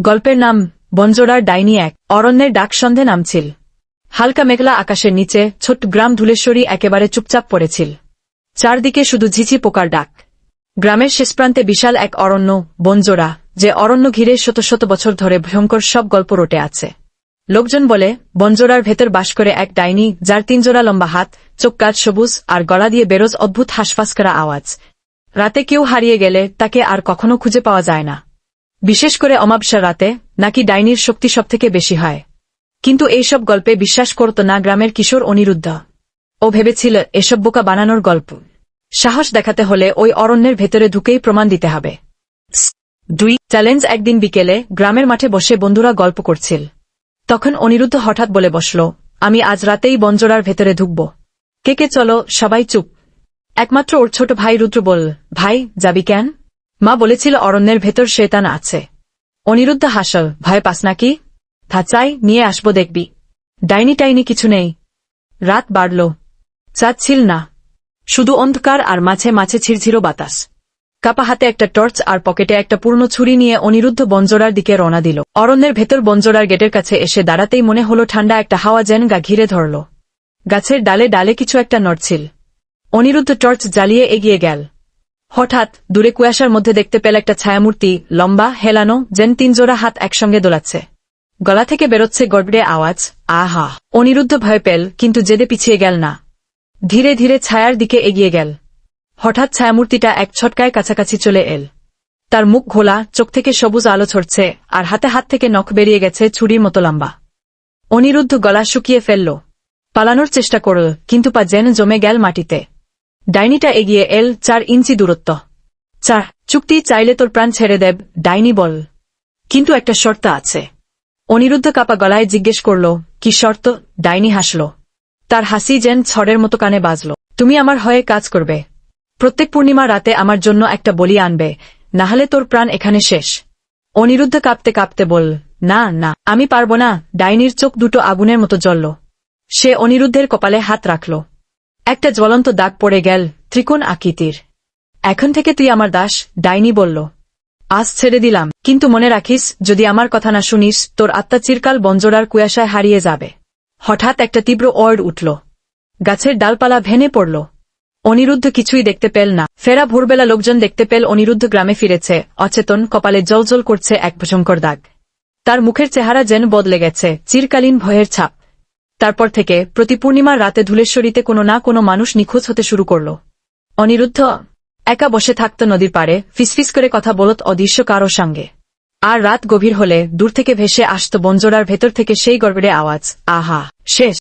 গল্পের নাম বনজোড়ার ডাইনি এক। অরণ্যের ডাক সন্ধে নামছিল। হালকা মেঘলা আকাশের নিচে ছোট্ট গ্রাম ধুলেশ্বরী একেবারে চুপচাপ পড়েছিল। চারদিকে শুধু ঝিঝি পোকার ডাক। গ্রামের শেষ প্রান্তে বিশাল এক অরণ্য, বনজোড়া, যে অরণ্য ঘিরে শত শত বছর ধরে ভয়ঙ্কর সব গল্প রটে আছে। লোকজন বলে, বনজোড়ার ভেতর বাস করে এক ডাইনি, যার তিনজোড়া লম্বা হাত, চোখ কাজ সবুজ, আর গলা দিয়ে বেরোজ অদ্ভুত হাসফাস করা আওয়াজ। রাতে কেউ হারিয়ে গেলে তাকে আর কখনো খুঁজে পাওয়া যায় না। বিশেষ করে অমাবস্যার রাতে, নাকি ডাইনির শক্তি সবথেকে বেশি হয়। কিন্তু এইসব গল্পে বিশ্বাস করত না গ্রামের কিশোর অনিরুদ্ধ। ও ভেবেছিল, এসব বোকা বানানোর গল্প। সাহস দেখাতে হলে ওই অরণ্যের ভেতরে ঢুকেই প্রমাণ দিতে হবে। দুই, চ্যালেঞ্জ একদিন বিকেলে গ্রামের মাঠে বসে বন্ধুরা গল্প করছিল। তখন অনিরুদ্ধ হঠাৎ বলে বসল, আমি আজ রাতেই বঞ্জরার ভেতরে ঢুকব। কে কে চলো, সবাই চুপ। একমাত্র ওর ছোট ভাই রুদ্র বল ভাই, যাবি কেন? মা বলেছিল অরণ্যের ভেতর শেতান আছে। অনিরুদ্ধ হাসল, ভয় পাস নাকি চাই, নিয়ে আসব দেখবি। ডাইনি টাইনি কিছু নেই। রাত বাড়ল। চাচ্ছিল না। শুধু অন্ধকার আর মাঝে মাঝে ছিড়ঝিরো বাতাস। কাপা হাতে একটা টর্চ আর পকেটে একটা পূর্ণ ছুরি নিয়ে অনিরুদ্ধ বঞ্জরার দিকে রওনা দিল। অরণ্যের ভেতর বঞ্জরার গেটের কাছে এসে দাঁড়াতেই মনে হলো ঠান্ডা একটা হাওয়া যেন গা ঘিরে ধরল। গাছের ডালে ডালে কিছু একটা নড়ছিল। অনিরুদ্ধ টর্চ জ্বালিয়ে এগিয়ে গেল। হঠাৎ দূরে কুয়াশার মধ্যে দেখতে পেল একটা ছায়ামূর্তি, লম্বা, হেলানো, যেন তিনজোড়া হাত একসঙ্গে দোলাচ্ছে। গলা থেকে বেরোচ্ছে গড়বড়ে আওয়াজ, আহা। অনিরুদ্ধ ভয় পেল, কিন্তু জেদে পিছিয়ে গেল না। ধীরে ধীরে ছায়ার দিকে এগিয়ে গেল। হঠাৎ ছায়ামূর্তিটা এক ছটকায় কাছাকাছি চলে এল। তার মুখ ঘোলা, চোখ থেকে সবুজ আলো ছড়ছে, আর হাতে হাত থেকে নখ বেরিয়ে গেছে ছুরির মতো লম্বা। অনিরুদ্ধ গলা শুকিয়ে ফেলল। পালানোর চেষ্টা করল, কিন্তু পা যেন জমে গেল মাটিতে। ডাইনিটা এগিয়ে এল চার ইঞ্চি দূরত্ব। চার, চুক্তি চাইলে তোর প্রাণ ছেড়ে দেব, ডাইনি বল। কিন্তু একটা শর্ত আছে। অনিরুদ্ধ কাপা গলায় জিজ্ঞেস করল, কি শর্ত? ডাইনি হাসল। তার হাসি যেন ছড়ের মতো কানে বাজল। তুমি আমার হয়ে কাজ করবে। প্রত্যেক পূর্ণিমা রাতে আমার জন্য একটা বলি আনবে। নাহলে তোর প্রাণ এখানে শেষ। অনিরুদ্ধ কাঁপতে কাঁপতে বল, না না, আমি পারব না। ডাইনির চোখ দুটো আগুনের মতো জ্বলল। সে অনিরুদ্ধের কপালে হাত রাখল। একটা জ্বলন্ত দাগ পড়ে গেল ত্রিকোণ আকৃতির। এখন থেকে তুই আমার দাস, ডাইনি বলল। আজ ছেড়ে দিলাম, কিন্তু মনে রাখিস, যদি আমার কথা না শুনিস, তোর আত্মা চিরকাল বঞ্জরার কুয়াশায় হারিয়ে যাবে। হঠাৎ একটা তীব্র ওয়ার্ড উঠল। গাছের ডালপালা ভেনে পড়ল। অনিরুদ্ধ কিছুই দেখতে পেল না। ফেরা ভোরবেলা লোকজন দেখতে পেল অনিরুদ্ধ গ্রামে ফিরেছে। অচেতন, কপালে জলজল করছে এক ভয়ঙ্কর দাগ। তার মুখের চেহারা যেন বদলে গেছে, চিরকালীন ভয়ের ছাপ। তারপর থেকে প্রতি পূর্ণিমার রাতে ধুলেশ্বরীতে কোনো না কোনো মানুষ নিখোঁজ হতে শুরু করল। অনিরুদ্ধ, একা বসে থাকত নদীর পাড়ে, ফিসফিস করে কথা বলত অদৃশ্য কারও সঙ্গে। আর রাত গভীর হলে দূর থেকে ভেসে আসত বঞ্জরার ভেতর থেকে সেই গর্বের আওয়াজ, আহা, শেষ।